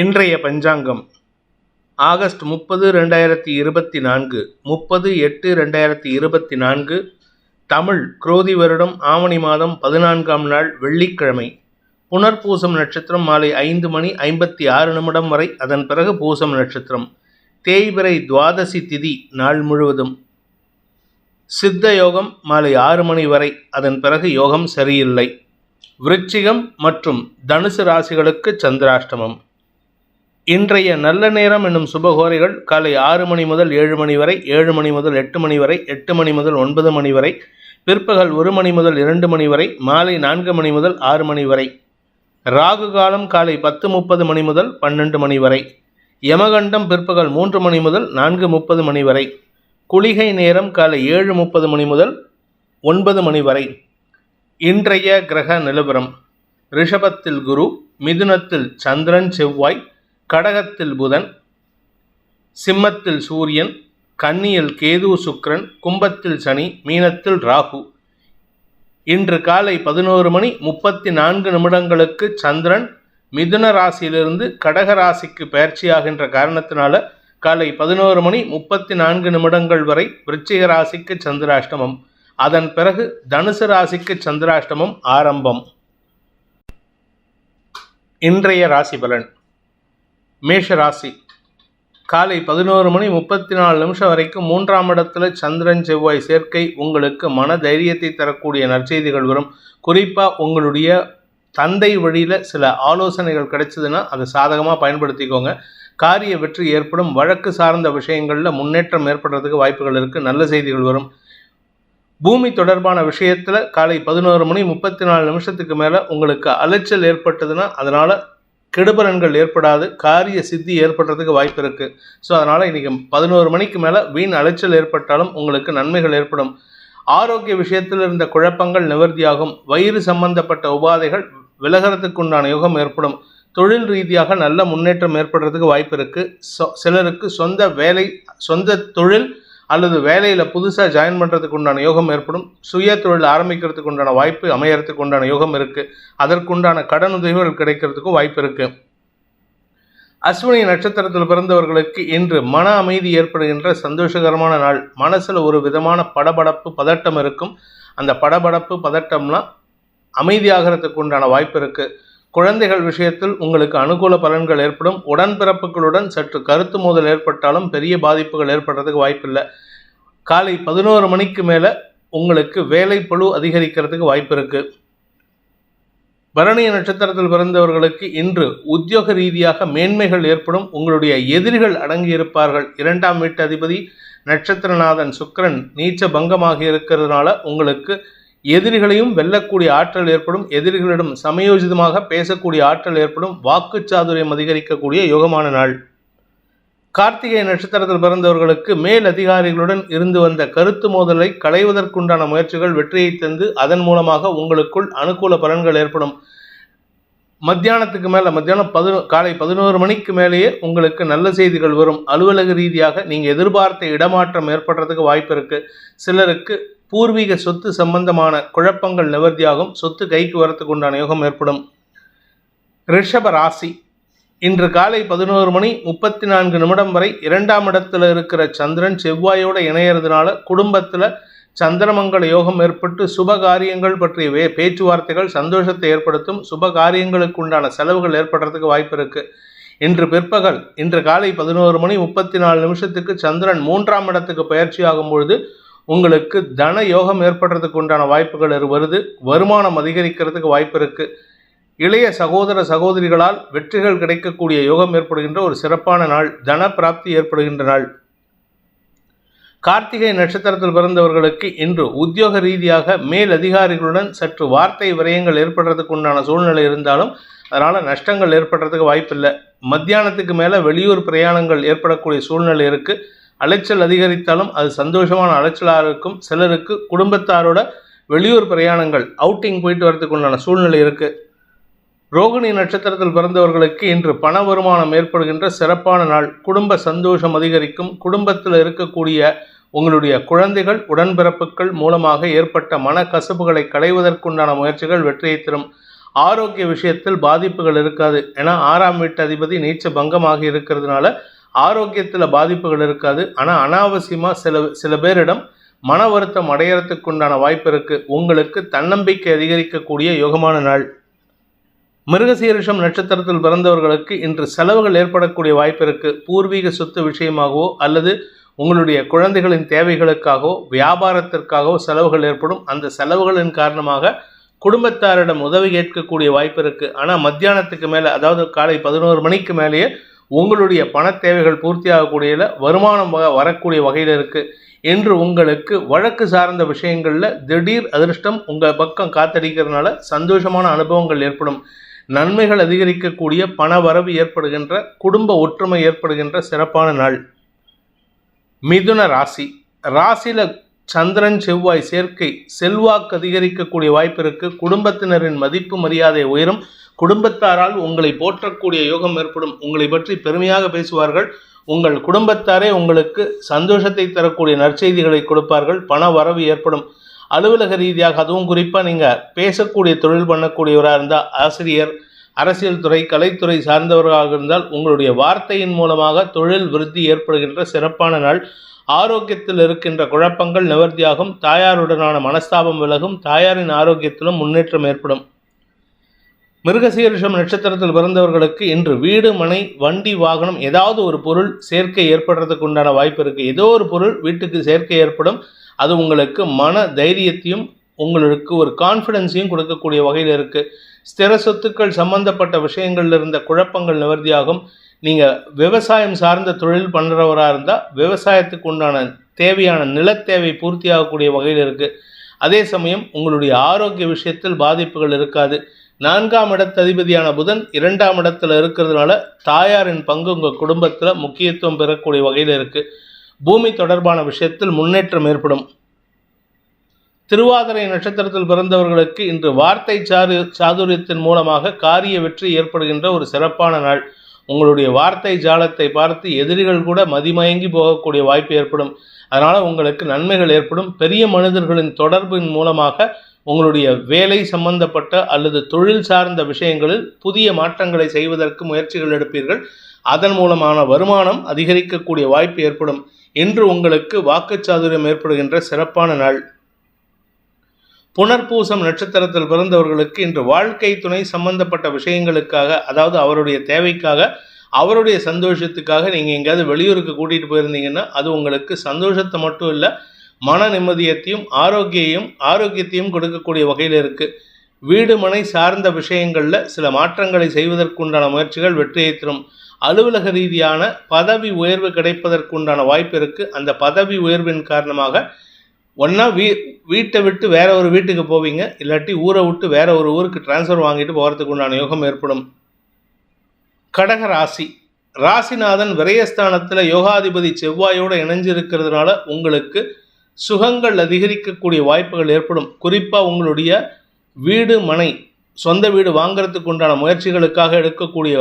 இன்றைய பஞ்சாங்கம். ஆகஸ்ட் முப்பது ரெண்டாயிரத்தி இருபத்தி நான்கு. முப்பது எட்டு ரெண்டாயிரத்தி இருபத்தி நான்கு. தமிழ் குரோதி வருடம் ஆவணி மாதம் பதினான்காம் நாள் வெள்ளிக்கிழமை. புனர்பூசம் நட்சத்திரம் மாலை ஐந்து மணி ஐம்பத்தி ஆறு நிமிடம் வரை அதன் பிறகு பூசம் நட்சத்திரம். தேய்பிறை துவாதசி திதி நாள் முழுவதும். சித்த யோகம் மாலை ஆறு மணி வரை அதன் பிறகு யோகம் சரியில்லை. விருச்சிகம் மற்றும் தனுசு ராசிகளுக்கு சந்திராஷ்டமம். இன்றைய நல்ல நேரம் என்னும் சுபகோரைகள் காலை ஆறு மணி முதல் ஏழு மணி வரை ஏழு மணி முதல் எட்டு மணி வரை எட்டு மணி முதல் ஒன்பது மணி வரை பிற்பகல் ஒரு மணி முதல் இரண்டு மணி வரை மாலை நான்கு மணி முதல் ஆறு மணி வரை ராகு காலம் காலை பத்து முப்பது மணி முதல் பன்னெண்டு மணி வரை யமகண்டம் பிற்பகல் மூன்று மணி முதல் நான்கு முப்பது மணி வரை குளிகை நேரம் காலை ஏழு முப்பது மணி முதல் ஒன்பது மணி வரை. இன்றைய கிரக நிலவரம். ரிஷபத்தில் குரு மிதுனத்தில் சந்திரன் செவ்வாய் கடகத்தில் புதன் சிம்மத்தில் சூரியன் கன்னியில் கேது சுக்ரன் கும்பத்தில் சனி மீனத்தில் ராகு. இன்று காலை பதினோரு மணி முப்பத்தி நான்கு நிமிடங்களுக்கு சந்திரன் மிதுன ராசியிலிருந்து கடக ராசிக்கு பயிற்சியாகின்ற காரணத்தினால காலை பதினோரு மணி முப்பத்தி நான்கு நிமிடங்கள் வரை விருச்சிக ராசிக்கு சந்திராஷ்டமம். அதன் பிறகு தனுசு ராசிக்கு சந்திராஷ்டமம் ஆரம்பம். இன்றைய ராசி பலன். மேஷ ராசி. காலை பதினோரு மணி முப்பத்தி நாலு நிமிஷம் வரைக்கும் மூன்றாம் இடத்துல சந்திரன் செவ்வாய் சேர்க்கை உங்களுக்கு மன தைரியத்தை தரக்கூடிய நற்செய்திகள் வரும். குறிப்பாக உங்களுடைய தந்தை வழியில் சில ஆலோசனைகள் கிடைச்சதுன்னா அதை சாதகமாக பயன்படுத்திக்கோங்க. காரிய வெற்றி ஏற்படும். வழக்கு சார்ந்த விஷயங்களில் முன்னேற்றம் ஏற்படுறதுக்கு வாய்ப்புகள் இருக்குது நல்ல செய்திகள் வரும். பூமி தொடர்பான விஷயத்தில் காலை பதினோரு மணி முப்பத்தி நாலு நிமிஷத்துக்கு மேலே உங்களுக்கு அலைச்சல் ஏற்பட்டதுன்னா அதனால் கெடுபலன்கள் ஏற்படாது காரிய சித்தி ஏற்படுறதுக்கு வாய்ப்பு இருக்குது ஸோ அதனால் இன்றைக்கி பதினோரு மணிக்கு மேலே வீண் அலைச்சல் ஏற்பட்டாலும் உங்களுக்கு நன்மைகள் ஏற்படும். ஆரோக்கிய விஷயத்தில் இருந்த குழப்பங்கள் நிவர்த்தியாகும். வயிறு சம்பந்தப்பட்ட உபாதைகள் விலகிறதுக்குண்டான யுகம் ஏற்படும். தொழில் ரீதியாக நல்ல முன்னேற்றம் ஏற்படுறதுக்கு வாய்ப்பு இருக்குது சொ சிலருக்கு சொந்த வேலை சொந்த தொழில் அல்லது வேலையில் புதுசாக ஜாயின் பண்ணுறதுக்கு உண்டான யோகம் ஏற்படும். சுய தொழில் ஆரம்பிக்கிறதுக்கு உண்டான வாய்ப்பு அமையறதுக்கு உண்டான யோகம் இருக்குது அதற்குண்டான கடன் உதவிகள் கிடைக்கிறதுக்கும் வாய்ப்பு இருக்குது அஸ்வினி நட்சத்திரத்தில் பிறந்தவர்களுக்கு இன்று மன அமைதி ஏற்படுகின்ற சந்தோஷகரமான நாள். மனசில் ஒரு விதமான படபடப்பு பதட்டம் இருக்கும். அந்த படபடப்பு பதட்டம்லாம் அமைதியாகிறதுக்கு உண்டான வாய்ப்பு இருக்குது குழந்தைகள் விஷயத்தில் உங்களுக்கு அனுகூல பலன்கள் ஏற்படும். உடன்பிறப்புகளுடன் சற்று கருத்து மோதல் ஏற்பட்டாலும் பெரிய பாதிப்புகள் ஏற்படுறதுக்கு வாய்ப்பில்லை. காலை பதினோரு மணிக்கு மேலே உங்களுக்கு வேலை பழு அதிகரிக்கிறதுக்கு வாய்ப்பு இருக்குது பரணிய நட்சத்திரத்தில் பிறந்தவர்களுக்கு இன்று உத்தியோக ரீதியாக மேன்மைகள் ஏற்படும். உங்களுடைய எதிரிகள் அடங்கியிருப்பார்கள் இரண்டாம் வீட்டு அதிபதி நட்சத்திரநாதன் சுக்கரன் நீச்ச பங்கமாக இருக்கிறதுனால உங்களுக்கு எதிரிகளையும் வெல்லக்கூடிய ஆற்றல் ஏற்படும். எதிரிகளிடம் சமயோஜிதமாக பேசக்கூடிய ஆற்றல் ஏற்படும். வாக்குச்சாதுரியம் அதிகரிக்கக்கூடிய யோகமான நாள். கார்த்திகை நட்சத்திரத்தில் பிறந்தவர்களுக்கு மேல் அதிகாரிகளுடன் இருந்து வந்த கருத்து மோதலை களைவதற்குண்டான முயற்சிகள் வெற்றியை தந்து அதன் மூலமாக உங்களுக்குள் அனுகூல பலன்கள் ஏற்படும். மத்தியானத்துக்கு மேலே மத்தியானம் பதினோ காலை பதினோரு மணிக்கு மேலேயே உங்களுக்கு நல்ல செய்திகள் வரும். அலுவலக ரீதியாக நீங்கள் எதிர்பார்த்த இடமாற்றம் ஏற்படுறதுக்கு வாய்ப்பு இருக்குது சிலருக்கு பூர்வீக சொத்து சம்பந்தமான குழப்பங்கள் நிவர்த்தியாகும். சொத்து கைக்கு வரத்துக்கு உண்டான யோகம் ஏற்படும். ரிஷப ராசி. இன்று காலை பதினோரு மணி முப்பத்தி நான்கு நிமிடம் வரை இரண்டாம் இடத்துல இருக்கிற சந்திரன் செவ்வாயோடு இணையறதுனால குடும்பத்தில் சந்திரமங்கல யோகம் ஏற்பட்டு சுப காரியங்கள் பற்றிய வே பேச்சுவார்த்தைகள் சந்தோஷத்தை ஏற்படுத்தும். சுப காரியங்களுக்கு உண்டான செலவுகள் ஏற்படுறதுக்கு வாய்ப்பு இருக்குது இன்று பிற்பகல் இன்று காலை பதினோரு மணி முப்பத்தி நாலு நிமிஷத்துக்கு சந்திரன் மூன்றாம் இடத்துக்கு பயிற்சியாகும் பொழுது உங்களுக்கு தன யோகம் ஏற்படுறதுக்கு உண்டான வாய்ப்புகள் வருது. வருமானம் அதிகரிக்கிறதுக்கு வாய்ப்பு இருக்குது இளைய சகோதர சகோதரிகளால் வெற்றிகள் கிடைக்கக்கூடிய யோகம் ஏற்படுகின்ற ஒரு சிறப்பான நாள் தன பிராப்தி ஏற்படுகின்ற நாள். கார்த்திகை நட்சத்திரத்தில் பிறந்தவர்களுக்கு இன்று உத்தியோக ரீதியாக மேல் அதிகாரிகளுடன் சற்று வார்த்தை விரயங்கள் ஏற்படுறதுக்கு உண்டான சூழ்நிலை இருந்தாலும் அதனால் நஷ்டங்கள் ஏற்படுறதுக்கு வாய்ப்பில்லை. மத்தியானத்துக்கு மேலே வெளியூர் பிரயாணங்கள் ஏற்படக்கூடிய சூழ்நிலை இருக்குது அலைச்சல் அதிகரித்தாலும் அது சந்தோஷமான அலைச்சலாக இருக்கும் சிலருக்கு குடும்பத்தாரோட வெளியூர் பிரயாணங்கள் அவுட்டிங் போயிட்டு வரதுக்கு உண்டான சூழ்நிலை இருக்குது ரோகிணி நட்சத்திரத்தில் பிறந்தவர்களுக்கு இன்று பண வருமானம் ஏற்படுகின்ற சிறப்பான நாள். குடும்ப சந்தோஷம் அதிகரிக்கும். குடும்பத்தில் இருக்கக்கூடிய உங்களுடைய குழந்தைகள் உடன்பிறப்புகள் மூலமாக ஏற்பட்ட மன கசப்புகளை களைவதற்குண்டான முயற்சிகள் வெற்றியை தரும். ஆரோக்கிய விஷயத்தில் பாதிப்புகள் இருக்காது. ஏன்னா ஆறாம் வீட்டு அதிபதி நீச்ச பங்கமாக இருக்கிறதுனால ஆரோக்கியத்தில் பாதிப்புகள் இருக்காது. ஆனால் அனாவசியமாக சில சில பேரிடம் மன வருத்தம் அடையறதுக்கு உண்டான வாய்ப்பு இருக்குது உங்களுக்கு தன்னம்பிக்கை அதிகரிக்கக்கூடிய யோகமான நாள். மிருகசீரிஷம் நட்சத்திரத்தில் பிறந்தவர்களுக்கு இன்று செலவுகள் ஏற்படக்கூடிய வாய்ப்பு இருக்குது பூர்வீக சொத்து விஷயமாகவோ அல்லது உங்களுடைய குழந்தைகளின் தேவைகளுக்காகவோ வியாபாரத்திற்காகவோ செலவுகள் ஏற்படும். அந்த செலவுகளின் காரணமாக குடும்பத்தாரிடம் உதவி கேட்கக்கூடிய வாய்ப்பு இருக்குது ஆனால் மத்தியானத்துக்கு மேலே அதாவது காலை பதினோரு மணிக்கு மேலேயே உங்களுடைய பண தேவைகள் பூர்த்தியாகக்கூடியல வருமானம் வரக்கூடிய வகையில் இருக்குது என்று உங்களுக்கு வழக்கு சார்ந்த விஷயங்களில் திடீர் அதிர்ஷ்டம் உங்கள் பக்கம் காத்தடிக்கிறதுனால சந்தோஷமான அனுபவங்கள் ஏற்படும். நன்மைகள் அதிகரிக்கக்கூடிய பண வரவு ஏற்படுகின்ற குடும்ப ஒற்றுமை ஏற்படுகின்ற சிறப்பான நாள். மிதுன ராசி. ராசியில் சந்திரன் செவ்வாய் சேர்க்கை செல்வாக்கு அதிகரிக்கக்கூடிய வாய்ப்பு குடும்பத்தினரின் மதிப்பு மரியாதை உயரும். குடும்பத்தாரால் உங்களை போற்றக்கூடிய யோகம் ஏற்படும். உங்களை பற்றி பெருமையாக பேசுவார்கள். உங்கள் குடும்பத்தாரே உங்களுக்கு சந்தோஷத்தை தரக்கூடிய நற்செய்திகளை கொடுப்பார்கள். பண வரவு ஏற்படும். அலுவலக ரீதியாக அதுவும் குறிப்பாக நீங்கள் பேசக்கூடிய தொழில் பண்ணக்கூடியவராக இருந்தால் ஆசிரியர் அரசியல் துறை கலைத்துறை சார்ந்தவர்களாக இருந்தால் உங்களுடைய வார்த்தையின் மூலமாக தொழில் விருத்தி ஏற்படுகின்ற சிறப்பான நாள். ஆரோக்கியத்தில் இருக்கின்ற குழப்பங்கள் நிவர்த்தியாகும். தாயாருடனான மனஸ்தாபம் விலகும். தாயாரின் ஆரோக்கியத்திலும் முன்னேற்றம் ஏற்படும். மிருகசீரிஷம் நட்சத்திரத்தில் பிறந்தவர்களுக்கு இன்று வீடு மனை வண்டி வாகனம் ஏதாவது ஒரு பொருள் சேர்க்கை ஏற்படுறதுக்கு உண்டான வாய்ப்பு இருக்குது ஏதோ ஒரு பொருள் வீட்டுக்கு சேர்க்கை ஏற்படும். அது உங்களுக்கு மன தைரியத்தையும் உங்களுக்கு ஒரு கான்ஃபிடென்ஸையும் கொடுக்கக்கூடிய வகையில் இருக்குது ஸ்திர சொத்துக்கள் சம்பந்தப்பட்ட விஷயங்களில் இருந்த குழப்பங்கள் நிவர்த்தியாகும். நீங்கள் விவசாயம் சார்ந்த தொழில் பண்ணுறவராக இருந்தால் விவசாயத்துக்கு உண்டான தேவையான நிலத்தேவை பூர்த்தியாகக்கூடிய வகையில் இருக்குது அதே சமயம் உங்களுடைய ஆரோக்கிய விஷயத்தில் பாதிப்புகள் இருக்காது. நான்காம் இடத்து அதிபதியான புதன் இரண்டாம் இடத்துல இருக்கிறதுனால தாயாரின் பங்கு உங்கள் குடும்பத்தில் முக்கியத்துவம் பெறக்கூடிய வகையில் இருக்குது பூமி தொடர்பான விஷயத்தில் முன்னேற்றம் ஏற்படும். திருவாதிரை நட்சத்திரத்தில் பிறந்தவர்களுக்கு இன்று வார்த்தை சாரு சாதுரியத்தின் மூலமாக காரிய வெற்றி ஏற்படுகின்ற ஒரு சிறப்பான நாள். உங்களுடைய வார்த்தை ஜாலத்தை பார்த்து எதிரிகள் கூட மதிமயங்கி போகக்கூடிய வாய்ப்பு ஏற்படும். அதனால் உங்களுக்கு நன்மைகள் ஏற்படும். பெரிய மனிதர்களின் தொடர்பின் மூலமாக உங்களுடைய வேலை சம்பந்தப்பட்ட அல்லது தொழில் சார்ந்த விஷயங்களில் புதிய மாற்றங்களை செய்வதற்கு முயற்சிகள் எடுப்பீர்கள். அதன் மூலமான வருமானம் அதிகரிக்கக்கூடிய வாய்ப்பு ஏற்படும் இன்று உங்களுக்கு வாக்குச்சாதுரியம் ஏற்படுகின்ற சிறப்பான நாள். புனர்பூசம் நட்சத்திரத்தில் பிறந்தவர்களுக்கு இன்று வாழ்க்கை துணை சம்பந்தப்பட்ட விஷயங்களுக்காக அதாவது அவருடைய தேவைக்காக அவருடைய சந்தோஷத்துக்காக நீங்கள் எங்கேயாவது வெளியூருக்கு கூட்டிகிட்டு போயிருந்தீங்கன்னா அது உங்களுக்கு சந்தோஷத்தை மட்டும் இல்லை மன நிம்மதியத்தையும் ஆரோக்கியையும் ஆரோக்கியத்தையும் கொடுக்கக்கூடிய வகையில் இருக்குது வீடு மனை சார்ந்த விஷயங்களில் சில மாற்றங்களை செய்வதற்குண்டான முயற்சிகள் வெற்றியை தரும். அலுவலக ரீதியான பதவி உயர்வு கிடைப்பதற்குண்டான வாய்ப்பு இருக்குது அந்த பதவி உயர்வின் காரணமாக ஒன்றா வீ வீட்டை விட்டு வேற ஒரு வீட்டுக்கு போவீங்க. இல்லாட்டி ஊரை விட்டு வேற ஒரு ஊருக்கு டிரான்ஸ்ஃபர் வாங்கிட்டு போகிறதுக்கு உண்டான யோகம் ஏற்படும். கடக ராசி. ராசிநாதன் விரயஸ்தானத்தில் யோகாதிபதி செவ்வாயோடு இணைஞ்சிருக்கிறதுனால உங்களுக்கு சுகங்கள் அதிகரிக்கக்கூடிய வாய்ப்புகள் ஏற்படும். குறிப்பாக உங்களுடைய வீடு மனை சொந்த வீடு வாங்கிறதுக்கு உண்டான முயற்சிகளுக்காக எடுக்கக்கூடிய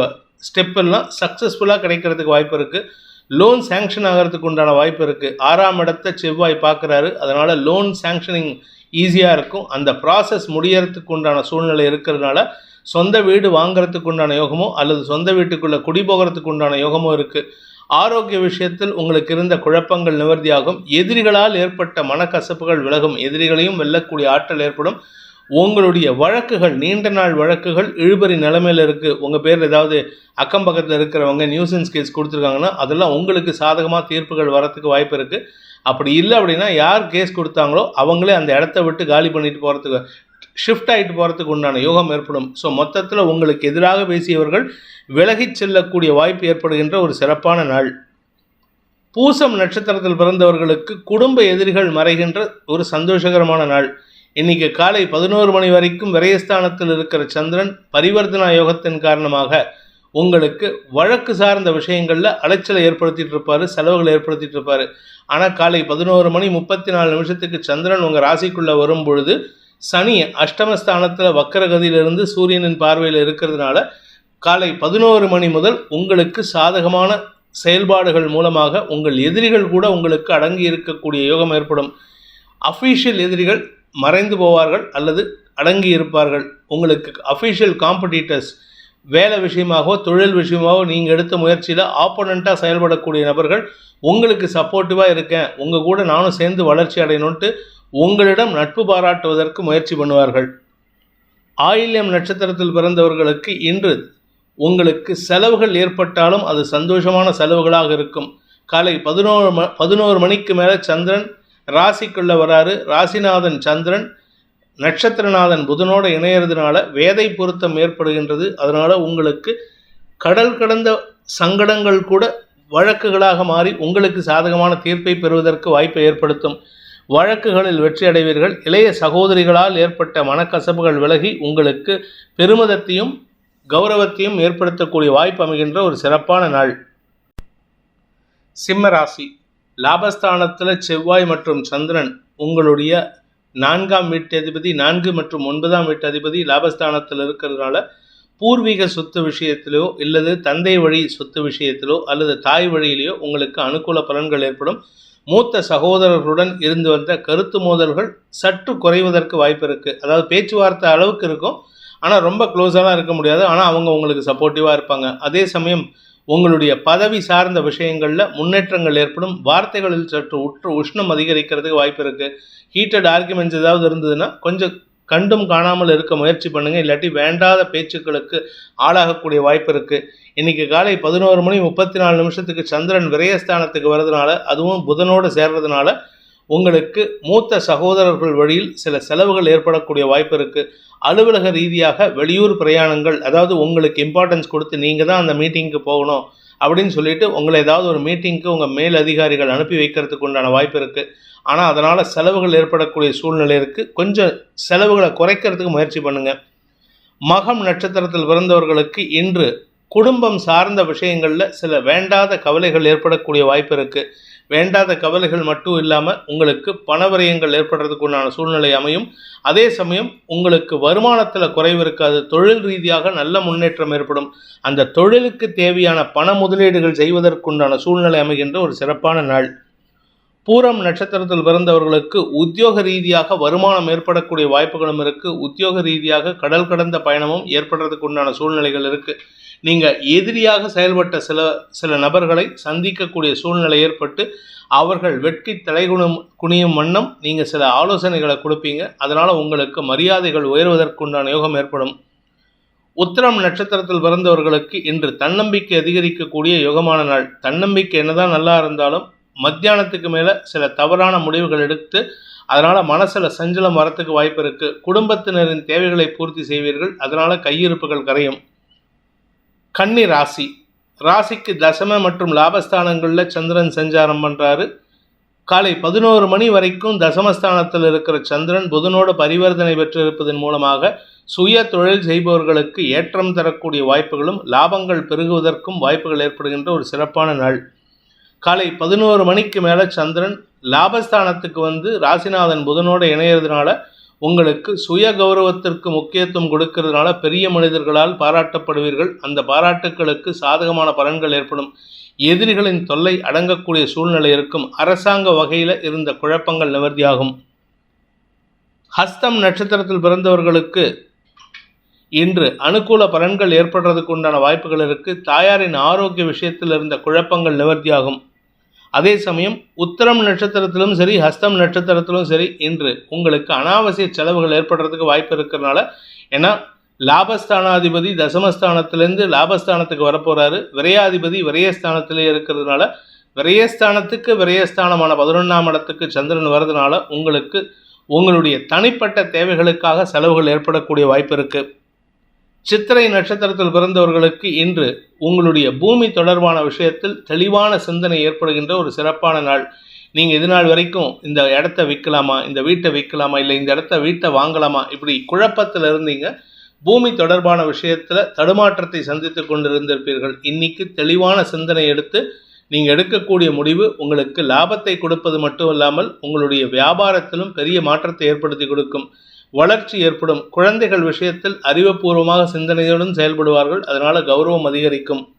ஸ்டெப்பெல்லாம் சக்ஸஸ்ஃபுல்லாக கிடைக்கிறதுக்கு வாய்ப்பு இருக்குது லோன் சேங்ஷன் ஆகிறதுக்கு உண்டான வாய்ப்பு இருக்குது ஆறாம் இடத்த செவ்வாய் பார்க்குறாரு. அதனால் லோன் சேங்ஷனிங் ஈஸியாக இருக்கும். அந்த ப்ராசஸ் முடியறதுக்கு உண்டான சூழ்நிலை இருக்கிறதுனால சொந்த வீடு வாங்குறதுக்கு உண்டான யோகமோ அல்லது சொந்த வீட்டுக்குள்ளே குடி போகிறதுக்கு உண்டான யோகமோ இருக்குது ஆரோக்கிய விஷயத்தில் உங்களுக்கு இருந்த குழப்பங்கள் நிவர்த்தியாகும். எதிரிகளால் ஏற்பட்ட மனக்கசப்புகள் விலகும். எதிரிகளையும் வெல்லக்கூடிய ஆற்றல் ஏற்படும். உங்களுடைய வழக்குகள் நீண்ட நாள் வழக்குகள் இழுபறி நிலைமையில் இருக்குது உங்கள் பேர் ஏதாவது அக்கம் பக்கத்தில் இருக்கிறவங்க நியூசன்ஸ் கேஸ் கொடுத்துருக்காங்கன்னா அதெல்லாம் உங்களுக்கு சாதகமாக தீர்ப்புகள் வரத்துக்கு வாய்ப்பு இருக்குது அப்படி இல்லை அப்படின்னா யார் கேஸ் கொடுத்தாங்களோ அவங்களே அந்த இடத்த விட்டு காலி பண்ணிட்டு போகிறதுக்கு ஷிஃப்ட் ஆகிட்டு போகிறதுக்கு உண்டான யோகம் ஏற்படும். ஸோ மொத்தத்தில் உங்களுக்கு எதிராக பேசியவர்கள் விலகிச் செல்லக்கூடிய வாய்ப்பு ஏற்படுகின்ற ஒரு சிறப்பான நாள். பூசம் நட்சத்திரத்தில் பிறந்தவர்களுக்கு குடும்ப எதிரிகள் மறைகின்ற ஒரு சந்தோஷகரமான நாள். இன்னைக்கு காலை பதினோரு மணி வரைக்கும் விரயஸ்தானத்தில் இருக்கிற சந்திரன் பரிவர்த்தனா யோகத்தின் காரணமாக உங்களுக்கு வழக்கு சார்ந்த விஷயங்களில் அலைச்சலை ஏற்படுத்திட்டு இருப்பார் செலவுகளை ஏற்படுத்திட்டு இருப்பார். ஆனால் காலை பதினோரு மணி முப்பத்தி நாலு நிமிஷத்துக்கு சந்திரன் உங்கள் ராசிக்குள்ளே வரும் பொழுது சனி அஷ்டமஸ்தானத்தில் வக்கரகதியிலிருந்து சூரியனின் பார்வையில் இருக்கிறதுனால காலை பதினோரு மணி முதல் உங்களுக்கு சாதகமான செயல்பாடுகள் மூலமாக உங்கள் எதிரிகள் கூட உங்களுக்கு அடங்கி இருக்கக்கூடிய யோகம் ஏற்படும். அஃபீஷியல் எதிரிகள் மறைந்து போவார்கள் அல்லது அடங்கி இருப்பார்கள். உங்களுக்கு அஃபீஷியல் காம்படிட்டர்ஸ் வேலை விஷயமாகவோ தொழில் விஷயமாகவோ நீங்கள் எடுத்த முயற்சியில் ஆப்போனண்ட்டாக செயல்படக்கூடிய நபர்கள் உங்களுக்கு சப்போர்ட்டிவாக இருக்கேன். உங்கள் கூட நானும் சேர்ந்து வளர்ச்சி அடையணுன்ட்டு உங்களிடம் நட்பு பாராட்டுவதற்கு முயற்சி பண்ணுவார்கள். ஆயில்யம் நட்சத்திரத்தில் பிறந்தவர்களுக்கு இன்று உங்களுக்கு செலவுகள் ஏற்பட்டாலும் அது சந்தோஷமான செலவுகளாக இருக்கும். காலை பதினோரு ம பதினோரு மணிக்கு மேலே சந்திரன் ராசிக்குள்ளே வராரு. ராசிநாதன் சந்திரன் நட்சத்திரநாதன் புதனோடு இணையறதுனால வேதை பொருத்தம் ஏற்படுகின்றது. அதனால் உங்களுக்கு கடல் கடந்த சங்கடங்கள் கூட வழக்குகளாக மாறி உங்களுக்கு சாதகமான தீர்ப்பை பெறுவதற்கு வாய்ப்பை ஏற்படுத்தும். வழக்குகளில் வெற்றி அடைவீர்கள் இளைய சகோதரிகளால் ஏற்பட்ட மனக்கசப்புகள் விலகி உங்களுக்கு பெருமிதத்தையும் கௌரவத்தையும் ஏற்படுத்தக்கூடிய வாய்ப்பு அமைகின்ற ஒரு சிறப்பான நாள். சிம்ம ராசி. லாபஸ்தானத்தில் செவ்வாய் மற்றும் சந்திரன் உங்களுடைய நான்காம் வீட்டு அதிபதி நான்கு மற்றும் ஒன்பதாம் வீட்டு அதிபதி லாபஸ்தானத்தில் இருக்கிறதுனால பூர்வீக சொத்து விஷயத்திலோ இல்லது தந்தை வழி சொத்து விஷயத்திலோ அல்லது தாய் வழியிலேயோ உங்களுக்கு அனுகூல பலன்கள் ஏற்படும். மூத்த சகோதரர்களுடன் இருந்து வந்த கருத்து மோதல்கள் சற்று குறைவதற்கு வாய்ப்பு இருக்குது அதாவது பேச்சுவார்த்தை அளவுக்கு இருக்கும். ஆனால் ரொம்ப க்ளோஸாலாம் இருக்க முடியாது. ஆனால் அவங்க உங்களுக்கு சப்போர்ட்டிவாக இருப்பாங்க. அதே சமயம் உங்களுடைய பதவி சார்ந்த விஷயங்களில் முன்னேற்றங்கள் ஏற்படும். வார்த்தைகளில் சற்று உற்று உஷ்ணம் அதிகரிக்கிறதுக்கு வாய்ப்பு இருக்குது ஹீட்டட் ஆர்குமெண்ட்ஸ் ஏதாவது இருந்ததுன்னா கொஞ்சம் கண்டும் காணாமல் இருக்க முயற்சி பண்ணுங்கள் இல்லாட்டி வேண்டாத பேச்சுக்களுக்கு ஆளாகக்கூடிய வாய்ப்பு இருக்குது இன்றைக்கி காலை பதினோரு மணி முப்பத்தி நாலு நிமிஷத்துக்கு சந்திரன் விரயஸ்தானத்துக்கு வர்றதுனால அதுவும் புதனோடு சேர்றதுனால உங்களுக்கு மூத்த சகோதரர்கள் வழியில் சில செலவுகள் ஏற்படக்கூடிய வாய்ப்பு இருக்குது அலுவலக ரீதியாக வெளியூர் பிரயாணங்கள் அதாவது உங்களுக்கு இம்பார்ட்டன்ஸ் கொடுத்து நீங்கள் தான் அந்த மீட்டிங்க்கு போகணும். அப்படின்னு சொல்லிட்டு உங்களை ஏதாவது ஒரு மீட்டிங்க்கு உங்கள் மேல் அதிகாரிகள் அனுப்பி வைக்கிறதுக்கு உண்டான வாய்ப்பு இருக்குது ஆனால் அதனால் செலவுகள் ஏற்படக்கூடிய சூழ்நிலை இருக்குது கொஞ்சம் செலவுகளை குறைக்கிறதுக்கு முயற்சி பண்ணுங்கள் மகம் நட்சத்திரத்தில் பிறந்தவர்களுக்கு இன்று குடும்பம் சார்ந்த விஷயங்களில் சில வேண்டாத கவலைகள் ஏற்படக்கூடிய வாய்ப்பு இருக்குது வேண்டாத கவலைகள் மட்டும் இல்லாமல் உங்களுக்கு பணவரையங்கள் ஏற்படுறதுக்கு உண்டான சூழ்நிலை அமையும். அதே சமயம் உங்களுக்கு வருமானத்தில் குறைவு இருக்காது. தொழில் ரீதியாக நல்ல முன்னேற்றம் ஏற்படும். அந்த தொழிலுக்கு தேவையான பண முதலீடுகள் செய்வதற்குண்டான சூழ்நிலை அமைகின்ற ஒரு சிறப்பான நாள். பூரம் நட்சத்திரத்தில் பிறந்தவர்களுக்கு உத்தியோக ரீதியாக வருமானம் ஏற்படக்கூடிய வாய்ப்புகளும் இருக்குது உத்தியோக ரீதியாக கடல் கடந்த பயணமும் ஏற்படுறதுக்கு உண்டான சூழ்நிலைகள் இருக்குது நீங்கள் எதிரியாக செயல்பட்ட சில சில நபர்களை சந்திக்கக்கூடிய சூழ்நிலை ஏற்பட்டு அவர்கள் வெட்கி தலைகுணம் குனியும் வண்ணம் நீங்கள் சில ஆலோசனைகளை கொடுப்பீங்க. அதனால் உங்களுக்கு மரியாதைகள் உயர்வதற்குண்டான யோகம் ஏற்படும். உத்திரம் நட்சத்திரத்தில் பிறந்தவர்களுக்கு இன்று தன்னம்பிக்கை அதிகரிக்கக்கூடிய யோகமான நாள். தன்னம்பிக்கை என்னதான் நல்லா இருந்தாலும் மத்தியானத்துக்கு மேலே சில தவறான முடிவுகள் எடுத்து அதனால் மனசில் சஞ்சலம் வரத்துக்கு வாய்ப்பு இருக்குது குடும்பத்தினரின் தேவைகளை பூர்த்தி செய்வீர்கள். அதனால் கையிருப்புகள் கரையும். கன்னி ராசி. ராசிக்கு தசம மற்றும் லாபஸ்தானங்களில் சந்திரன் சஞ்சாரம் பண்ணுறாரு காலை பதினோரு மணி வரைக்கும் தசமஸ்தானத்தில் இருக்கிற சந்திரன் புதனோட பரிவர்த்தனை பெற்றிருப்பதன் மூலமாக சுய தொழில் செய்பவர்களுக்கு ஏற்றம் தரக்கூடிய வாய்ப்புகளும் லாபங்கள் பெருகுவதற்கும் வாய்ப்புகள் ஏற்படுகின்ற ஒரு சிறப்பான நாள். காலை பதினோரு மணிக்கு மேலே சந்திரன் லாபஸ்தானத்துக்கு வந்து ராசிநாதன் புதனோடு இணையிறதுனால உங்களுக்கு சுய கௌரவத்திற்கு முக்கியத்துவம் கொடுக்கறதுனால பெரிய மனிதர்களால் பாராட்டப்படுவீர்கள். அந்த பாராட்டுக்களுக்கு சாதகமான பலன்கள் ஏற்படும். எதிரிகளின் தொல்லை அடங்கக்கூடிய சூழ்நிலை இருக்கும். அரசாங்க வகையில் இருந்த குழப்பங்கள் நிவர்த்தியாகும். ஹஸ்தம் நட்சத்திரத்தில் பிறந்தவர்களுக்கு இன்று அனுகூல பலன்கள் ஏற்படுறதுக்கு உண்டான வாய்ப்புகள் இருக்குது தாயாரின் ஆரோக்கிய விஷயத்தில் இருந்த குழப்பங்கள் நிவர்த்தியாகும். அதே சமயம் உத்தரம் நட்சத்திரத்திலும் சரி ஹஸ்தம் நட்சத்திரத்திலும் சரி இன்று உங்களுக்கு அனாவசிய செலவுகள் ஏற்படுறதுக்கு வாய்ப்பு இருக்கிறனால ஏன்னா லாபஸ்தானாதிபதி தசமஸ்தானத்திலேருந்து லாபஸ்தானத்துக்கு வரப்போகிறாரு விரையாதிபதி விரயஸ்தானத்திலே இருக்கிறதுனால விரயஸ்தானத்துக்கு விரயஸ்தானமான பதினொன்றாம் இடத்துக்கு சந்திரன் வர்றதுனால உங்களுக்கு உங்களுடைய தனிப்பட்ட தேவைகளுக்காக செலவுகள் ஏற்படக்கூடிய வாய்ப்பு இருக்குது சித்திரை நட்சத்திரத்தில் பிறந்தவர்களுக்கு இன்று உங்களுடைய பூமி தொடர்பான விஷயத்தில் தெளிவான சிந்தனை ஏற்படுகின்ற ஒரு சிறப்பான நாள். நீங்கள் இது நாள் வரைக்கும் இந்த இடத்த விற்கலாமா இந்த வீட்டை விற்கலாமா இல்லை இந்த இடத்த வீட்டை வாங்கலாமா இப்படி குழப்பத்தில் இருந்தீங்க. பூமி தொடர்பான விஷயத்தில் தடுமாற்றத்தை சந்தித்து கொண்டிருந்திருப்பீர்கள். இன்னைக்கு தெளிவான சிந்தனை எடுத்து நீங்கள் எடுக்கக்கூடிய முடிவு உங்களுக்கு லாபத்தை கொடுப்பது மட்டும் இல்லாமல் உங்களுடைய வியாபாரத்திலும் பெரிய மாற்றத்தை ஏற்படுத்தி கொடுக்கும். வளர்ச்சி ஏற்படும். குழந்தைகள் விஷயத்தில் அறிவுபூர்வமாக சிந்தனையுடன் செயல்படுவார்கள். அதனால் கௌரவம் அதிகரிக்கும்.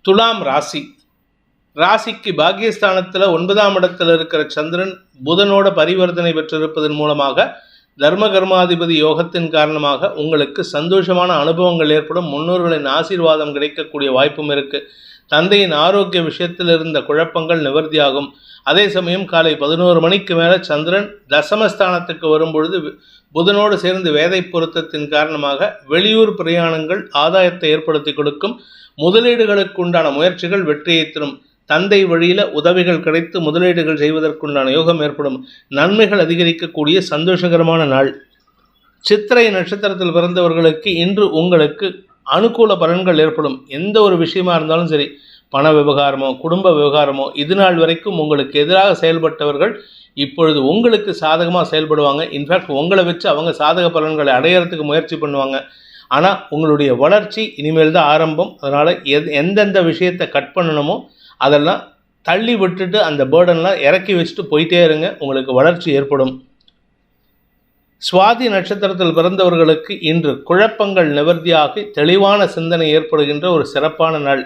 துலாம் ராசி. ராசிக்கு பாகியஸ்தானத்தில் ஒன்பதாம் இடத்தில் இருக்கிற சந்திரன் புதனோட பரிவர்த்தனை பெற்றிருப்பதன் மூலமாக தர்ம கர்மாதிபதி யோகத்தின் காரணமாக உங்களுக்கு சந்தோஷமான அனுபவங்கள் ஏற்படும். முன்னோர்களின் ஆசீர்வாதம் கிடைக்கக்கூடிய வாய்ப்பும் இருக்கு. தந்தையின் ஆரோக்கிய விஷயத்தில் இருந்த குழப்பங்கள் நிவர்த்தியாகும். அதே சமயம் காலை பதினோரு மணிக்கு மேலே சந்திரன் தசமஸ்தானத்துக்கு வரும்பொழுது புதனோடு சேர்ந்து வேதை பொருத்தத்தின் காரணமாக வெளியூர் பிரயாணங்கள் ஆதாயத்தை ஏற்படுத்தி கொடுக்கும். முதலீடுகளுக்கு உண்டான முயற்சிகள் வெற்றியை தரும். தந்தை வழியில் உதவிகள் கிடைத்து முதலீடுகள் செய்வதற்குண்டான யோகம் ஏற்படும். நன்மைகள் அதிகரிக்கக்கூடிய சந்தோஷகரமான நாள். சித்திரை நட்சத்திரத்தில் பிறந்தவர்களுக்கு இன்று உங்களுக்கு அனுகூல பலன்கள் ஏற்படும். எந்த ஒரு விஷயமா இருந்தாலும் சரி பண விவகாரமோ குடும்ப விவகாரமோ இது நாள் வரைக்கும் உங்களுக்கு எதிராக செயல்பட்டவர்கள் இப்பொழுது உங்களுக்கு சாதகமாக செயல்படுவாங்க. இன்ஃபேக்ட் உங்களை வச்சு அவங்க சாதக பலன்களை அடையிறதுக்கு முயற்சி பண்ணுவாங்க. ஆனால் உங்களுடைய வளர்ச்சி இனிமேல் தான் ஆரம்பம். அதனால் எது எந்தெந்த விஷயத்தை கட் பண்ணணுமோ அதெல்லாம் தள்ளி விட்டுட்டு அந்த பேர்டன்லாம் இறக்கி வச்சுட்டு போயிட்டே இருங்க. உங்களுக்கு வளர்ச்சி ஏற்படும். சுவாதி நட்சத்திரத்தில் பிறந்தவர்களுக்கு இன்று குழப்பங்கள் நிவர்த்தியாகி தெளிவான சிந்தனை ஏற்படுகின்ற ஒரு சிறப்பான நாள்.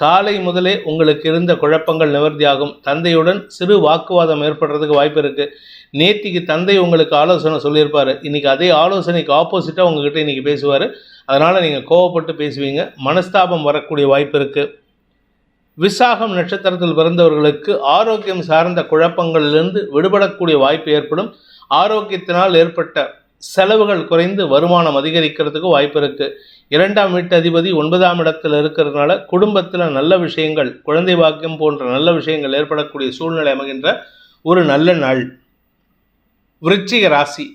காலை முதலே உங்களுக்கு இருந்த குழப்பங்கள் நிவர்த்தியாகும். தந்தையுடன் சிறு வாக்குவாதம் ஏற்படுறதுக்கு வாய்ப்பு இருக்குது நேத்திக்கு தந்தை உங்களுக்கு ஆலோசனை சொல்லியிருப்பார். இன்றைக்கி அதே ஆலோசனைக்கு ஆப்போசிட்டாக உங்ககிட்ட இன்றைக்கி பேசுவார். அதனால் நீங்கள் கோவப்பட்டு பேசுவீங்க. மனஸ்தாபம் வரக்கூடிய வாய்ப்பு இருக்குது விசாகம் நட்சத்திரத்தில் பிறந்தவர்களுக்கு ஆரோக்கியம் சார்ந்த குழப்பங்களிலிருந்து விடுபடக்கூடிய வாய்ப்பு ஏற்படும். ஆரோக்கியத்தினால் ஏற்பட்ட செலவுகள் குறைந்து வருமானம் அதிகரிக்கிறதுக்கு வாய்ப்பு இருக்குது இரண்டாம் வீட்டு அதிபதி ஒன்பதாம் இடத்தில் இருக்கிறதுனால குடும்பத்தில் நல்ல விஷயங்கள் குழந்தை பாக்கியம் போன்ற நல்ல விஷயங்கள் ஏற்படக்கூடிய சூழ்நிலை அமைகின்ற ஒரு நல்ல நாள். விருச்சிக ராசி.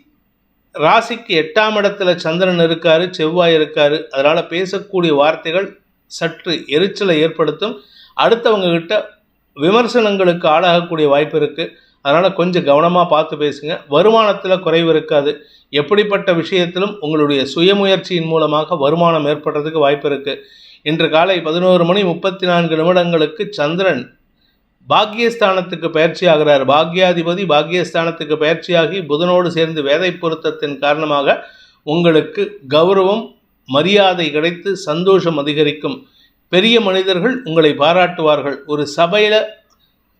ராசிக்கு எட்டாம் இடத்துல சந்திரன் இருக்காரு செவ்வாய் இருக்காரு. அதனால் பேசக்கூடிய வார்த்தைகள் சற்று எரிச்சலை ஏற்படுத்தும். அடுத்தவங்க கிட்ட விமர்சனங்களுக்கு ஆளாகக்கூடிய வாய்ப்பு இருக்குது அதனால் கொஞ்சம் கவனமாக பார்த்து பேசுங்க. வருமானத்தில் குறைவு இருக்காது. எப்படிப்பட்ட விஷயத்திலும் உங்களுடைய சுயமுயற்சியின் மூலமாக வருமானம் ஏற்படுறதுக்கு வாய்ப்பு இருக்குது இன்று காலை பதினோரு மணி முப்பத்தி நான்கு நிமிடங்களுக்கு சந்திரன் பாக்கியஸ்தானத்துக்கு பயிற்சியாகிறார் பாக்யாதிபதி பாக்கியஸ்தானத்துக்கு பயிற்சியாகி புதனோடு சேர்ந்து வேதை பொருத்தத்தின் காரணமாக உங்களுக்கு கௌரவம் மரியாதை கிடைத்து சந்தோஷம் அதிகரிக்கும். பெரிய மனிதர்கள் உங்களை பாராட்டுவார்கள். ஒரு சபையில்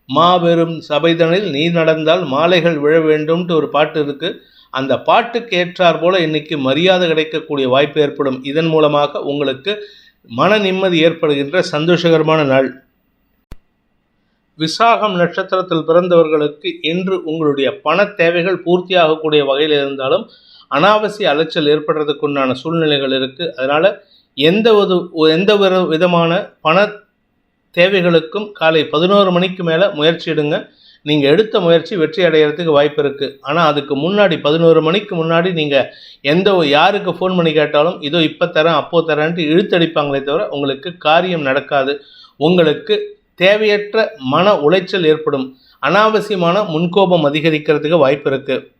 மாபெரும் சபைதனில் நீ நடந்தால் மாலைகள் விழ வேண்டும்ட்டு ஒரு பாட்டு இருக்குது அந்த பாட்டுக்கு ஏற்றார் போல இன்னைக்கு மரியாதை கிடைக்கக்கூடிய வாய்ப்பு ஏற்படும். இதன் மூலமாக உங்களுக்கு மன நிம்மதி ஏற்படுகின்ற சந்தோஷகரமான நாள். விசாகம் நட்சத்திரத்தில் பிறந்தவர்களுக்கு இன்று உங்களுடைய பண தேவைகள் பூர்த்தியாகக்கூடிய வகையில் இருந்தாலும் அனாவசிய அலைச்சல் ஏற்படுறதுக்குண்டான சூழ்நிலைகள் இருக்குது அதனால் எந்த ஒரு எந்த ஒரு விதமான பண தேவைகளுக்கும் காலை பதினோரு மணிக்கு மேலே முயற்சி எடுங்க. நீங்கள் எடுத்த முயற்சி வெற்றி அடைகிறதுக்கு வாய்ப்பு இருக்குது ஆனால் அதுக்கு முன்னாடி பதினோரு மணிக்கு முன்னாடி நீங்கள் எந்த ஒரு- யாருக்கு ஃபோன் பண்ணி கேட்டாலும் இதோ இப்போ தரேன் அப்போ தரேன்ட்டு இழுத்தடிப்பாங்களே தவிர உங்களுக்கு காரியம் நடக்காது. உங்களுக்கு தேவையற்ற மன உளைச்சல் ஏற்படும். அனாவசியமான முன்கோபம் அதிகரிக்கிறதுக்கு வாய்ப்பு இருக்குது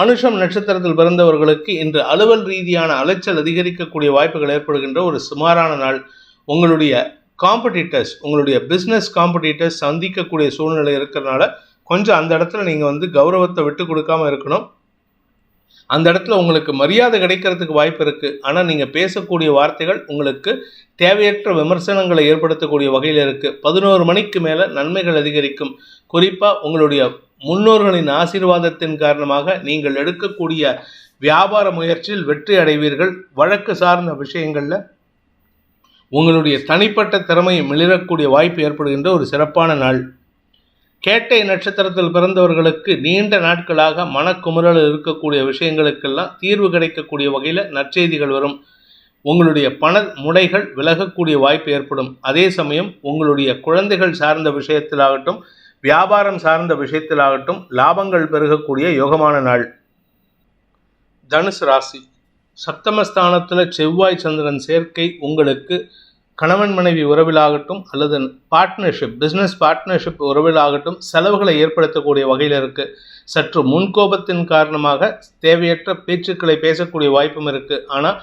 அனுஷம் நட்சத்திரத்தில் பிறந்தவர்களுக்கு இன்று அலுவல் ரீதியான அலைச்சல் அதிகரிக்கக்கூடிய வாய்ப்புகள் ஏற்படுகின்ற ஒரு சுமாரான நாள். உங்களுடைய காம்படிட்டர்ஸ் உங்களுடைய பிஸ்னஸ் காம்படிட்டர்ஸ் சந்திக்கக்கூடிய சூழ்நிலை இருக்கிறனால கொஞ்சம் அந்த இடத்துல நீங்கள் வந்து கௌரவத்தை விட்டு கொடுக்காம இருக்கணும். அந்த இடத்துல உங்களுக்கு மரியாதை கிடைக்கிறதுக்கு வாய்ப்பு இருக்குது ஆனால் நீங்கள் பேசக்கூடிய வார்த்தைகள் உங்களுக்கு தேவையற்ற விமர்சனங்களை ஏற்படுத்தக்கூடிய வகையில் இருக்குது பதினோரு மணிக்கு மேலே நன்மைகள் அதிகரிக்கும். குறிப்பாக உங்களுடைய முன்னோர்களின் ஆசீர்வாதத்தின் காரணமாக நீங்கள் எடுக்கக்கூடிய வியாபார முயற்சியில் வெற்றி அடைவீர்கள். வழக்கு சார்ந்த விஷயங்களில் உங்களுடைய தனிப்பட்ட திறமையை மிளிரக்கூடிய வாய்ப்பு ஏற்படுகின்ற ஒரு சிறப்பான நாள். கேட்டை நட்சத்திரத்தில் பிறந்தவர்களுக்கு நீண்ட நாட்களாக மனக்குமுறல் இருக்கக்கூடிய விஷயங்களுக்கெல்லாம் தீர்வு கிடைக்கக்கூடிய வகையில் நற்செய்திகள் வரும். உங்களுடைய பண முடைகள் விலகக்கூடிய வாய்ப்பு ஏற்படும். அதே சமயம் உங்களுடைய குழந்தைகள் சார்ந்த விஷயத்திலாகட்டும் வியாபாரம் சார்ந்த விஷயத்திலாகட்டும் லாபங்கள் பெருகக்கூடிய யோகமான நாள். தனுசு ராசி. சப்தமஸ்தானத்தில் செவ்வாய் சந்திரன் சேர்க்கை உங்களுக்கு கணவன் மனைவி உறவிலாகட்டும் அல்லது பார்ட்னர்ஷிப் பிஸ்னஸ் பார்ட்னர்ஷிப் உறவிலாகட்டும் செலவுகளை ஏற்படுத்தக்கூடிய வகையில் இருக்குது சற்று முன்கோபத்தின் காரணமாக தேவையற்ற பேச்சுக்களை பேசக்கூடிய வாய்ப்பும் இருக்குது ஆனால்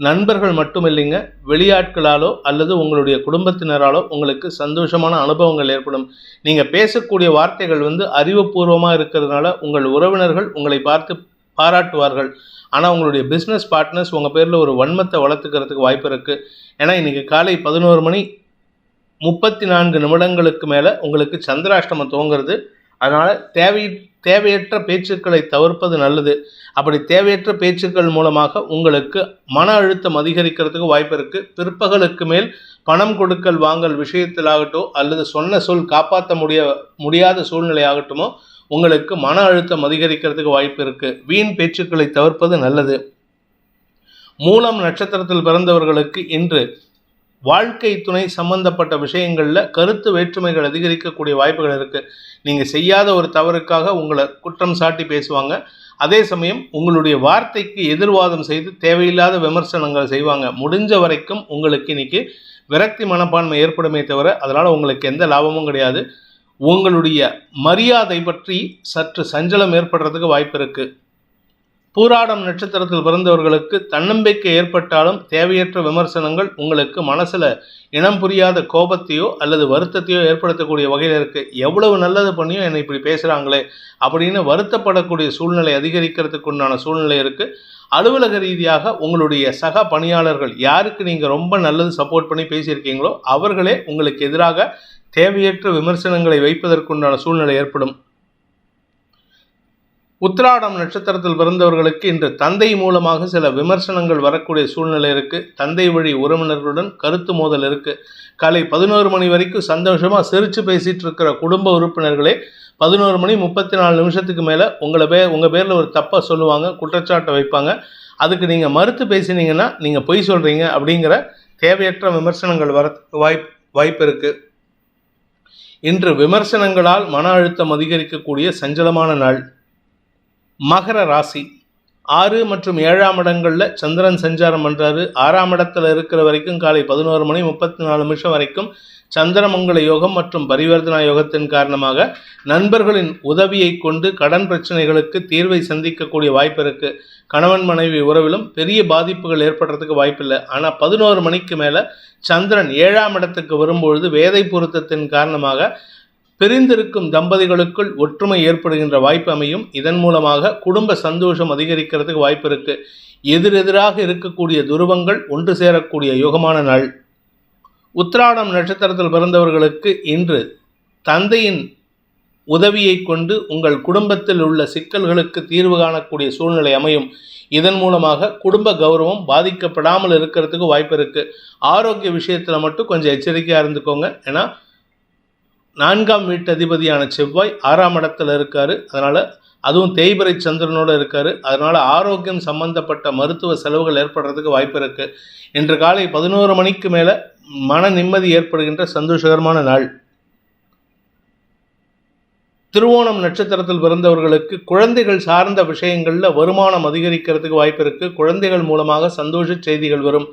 நண்பர்கள் மட்டும் இல்லைங்க வெளியாட்களாலோ அல்லது உங்களுடைய குடும்பத்தினராலோ உங்களுக்கு சந்தோஷமான அனுபவங்கள் ஏற்படும். நீங்கள் பேசக்கூடிய வார்த்தைகள் வந்து அறிவுபூர்வமாக இருக்கிறதுனால உங்கள் உறவினர்கள் உங்களை பார்த்து பாராட்டுவார்கள். ஆனால் உங்களுடைய பிஸ்னஸ் பார்ட்னர்ஸ் உங்கள் பேரில் ஒரு வன்மத்தை வளர்த்துக்கிறதுக்கு வாய்ப்பு இருக்குது ஏன்னா இன்றைக்கி காலை பதினோரு மணி முப்பத்தி நான்கு நிமிடங்களுக்கு மேலே உங்களுக்கு சந்திராஷ்டமம் துவங்குறது. அதனால் தேவை தேவையற்ற பேச்சுக்களை தவிர்ப்பது நல்லது. அப்படி தேவையற்ற பேச்சுக்கள் மூலமாக உங்களுக்கு மன அழுத்தம் அதிகரிக்கிறதுக்கு வாய்ப்பு இருக்குது பிற்பகலுக்கு மேல் பணம் கொடுக்கல் வாங்கல் விஷயத்திலாகட்டும் அல்லது சொன்ன சொல் காப்பாற்ற முடிய முடியாத சூழ்நிலை ஆகட்டுமோ உங்களுக்கு மன அழுத்தம் அதிகரிக்கிறதுக்கு வாய்ப்பு இருக்குது வீண் பேச்சுக்களை தவிர்ப்பது நல்லது. மூலம் நட்சத்திரத்தில் பிறந்தவர்களுக்கு இன்று வாழ்க்கை துணை சம்பந்தப்பட்ட விஷயங்களில் கருத்து வேற்றுமைகள் அதிகரிக்கக்கூடிய வாய்ப்புகள் இருக்குது நீங்கள் செய்யாத ஒரு தவறுக்காக உங்களை குற்றம் சாட்டி பேசுவாங்க. அதே சமயம் உங்களுடைய வார்த்தைக்கு எதிர்வாதம் செய்து தேவையில்லாத விமர்சனங்கள் செய்வாங்க. முடிஞ்ச வரைக்கும் உங்களுக்கு இன்னைக்கு விரக்தி மனப்பான்மை ஏற்படுமே தவிர அதனால் உங்களுக்கு எந்த லாபமும் கிடையாது. உங்களுடைய மரியாதை பற்றி சற்று சஞ்சலம் ஏற்படுறதுக்கு வாய்ப்பு இருக்குது பூராடம் நட்சத்திரத்தில் பிறந்தவர்களுக்கு தன்னம்பிக்கை ஏற்பட்டாலும் தேவையற்ற விமர்சனங்கள் உங்களுக்கு மனசில் இனம் புரியாத கோபத்தையோ அல்லது வருத்தத்தையோ ஏற்படுத்தக்கூடிய வகையில் இருக்குது எவ்வளவு நல்லது பண்ணியும் என்னை இப்படி பேசுகிறாங்களே அப்படின்னு வருத்தப்படக்கூடிய சூழ்நிலை அதிகரிக்கிறதுக்கு உண்டான சூழ்நிலை இருக்குது அலுவலக ரீதியாக உங்களுடைய சக பணியாளர்கள் யாருக்கு நீங்கள் ரொம்ப நல்லது சப்போர்ட் பண்ணி பேசியிருக்கீங்களோ அவர்களே உங்களுக்கு எதிராக தேவையற்ற விமர்சனங்களை வைப்பதற்குண்டான சூழ்நிலை ஏற்படும். உத்திராடம் நட்சத்திரத்தில் பிறந்தவர்களுக்கு இன்று தந்தை மூலமாக சில விமர்சனங்கள் வரக்கூடிய சூழ்நிலை இருக்குது தந்தை வழி உறவினர்களுடன் கருத்து மோதல் இருக்குது காலை பதினோரு மணி வரைக்கும் சந்தோஷமாக சிரித்து பேசிட்டு இருக்கிற குடும்ப உறுப்பினர்களே பதினோரு மணி முப்பத்தி நாலு நிமிஷத்துக்கு மேலே உங்களை பே உங்கள் பேரில் ஒரு தப்பாக சொல்லுவாங்க குற்றச்சாட்டை வைப்பாங்க. அதுக்கு நீங்கள் மறுத்து பேசினீங்கன்னா நீங்கள் பொய் சொல்கிறீங்க அப்படிங்கிற தேவையற்ற விமர்சனங்கள் வர வாய்ப் வாய்ப்பு இருக்குது இன்று விமர்சனங்களால் மன அழுத்தம் அதிகரிக்கக்கூடிய சஞ்சலமான நாள். மகர ராசி. ஆறு மற்றும் ஏழாம் இடங்களில் சந்திரன் சஞ்சாரம் பண்ணுறாரு ஆறாம் இடத்துல இருக்கிற வரைக்கும் காலை பதினோரு மணி முப்பத்தி நாலு நிமிஷம் வரைக்கும் சந்திரமங்கல யோகம் மற்றும் பரிவர்த்தனா யோகத்தின் காரணமாக நண்பர்களின் உதவியை கொண்டு கடன் பிரச்சனைகளுக்கு தீர்வை சந்திக்கக்கூடிய வாய்ப்பு இருக்குது கணவன் மனைவி உறவிலும் பெரிய பாதிப்புகள் ஏற்படுறதுக்கு வாய்ப்பில்லை. ஆனால் பதினோரு மணிக்கு மேலே சந்திரன் ஏழாம் இடத்துக்கு வரும்பொழுது வேதை பொருத்தத்தின் காரணமாக பிரிந்திருக்கும் தம்பதிகளுக்குள் ஒற்றுமை ஏற்படுகின்ற வாய்ப்பு அமையும். இதன் மூலமாக குடும்ப சந்தோஷம் அதிகரிக்கிறதுக்கு வாய்ப்பு இருக்கு. எதிரெதிராக இருக்கக்கூடிய துருவங்கள் ஒன்று சேரக்கூடிய யோகமான நாள். உத்ராடம் நட்சத்திரத்தில் பிறந்தவர்களுக்கு இன்று தந்தையின் உதவியை கொண்டு உங்கள் குடும்பத்தில் உள்ள சிக்கல்களுக்கு தீர்வு காணக்கூடிய சூழ்நிலை அமையும். இதன் மூலமாக குடும்ப கௌரவம் பாதிக்கப்படாமல் இருக்கிறதுக்கு வாய்ப்பு இருக்குது ஆரோக்கிய விஷயத்தில் மட்டும் கொஞ்சம் எச்சரிக்கையாக இருந்துக்கோங்க. ஏன்னா நான்காம் வீட்டு அதிபதியான செவ்வாய் ஆறாம் இடத்துல இருக்காரு. அதனால் அதுவும் தேய்பிரை சந்திரனோடு இருக்காரு. அதனால் ஆரோக்கியம் சம்பந்தப்பட்ட மருத்துவ செலவுகள் ஏற்படுறதுக்கு வாய்ப்பு இருக்குது இன்று காலை பதினோரு மணிக்கு மேலே மன நிம்மதி ஏற்படுகின்ற சந்தோஷகரமான நாள். திருவோணம் நட்சத்திரத்தில் பிறந்தவர்களுக்கு குழந்தைகள் சார்ந்த விஷயங்களில் வருமானம் அதிகரிக்கிறதுக்கு வாய்ப்பு இருக்குது குழந்தைகள் மூலமாக சந்தோஷ செய்திகள் வரும்.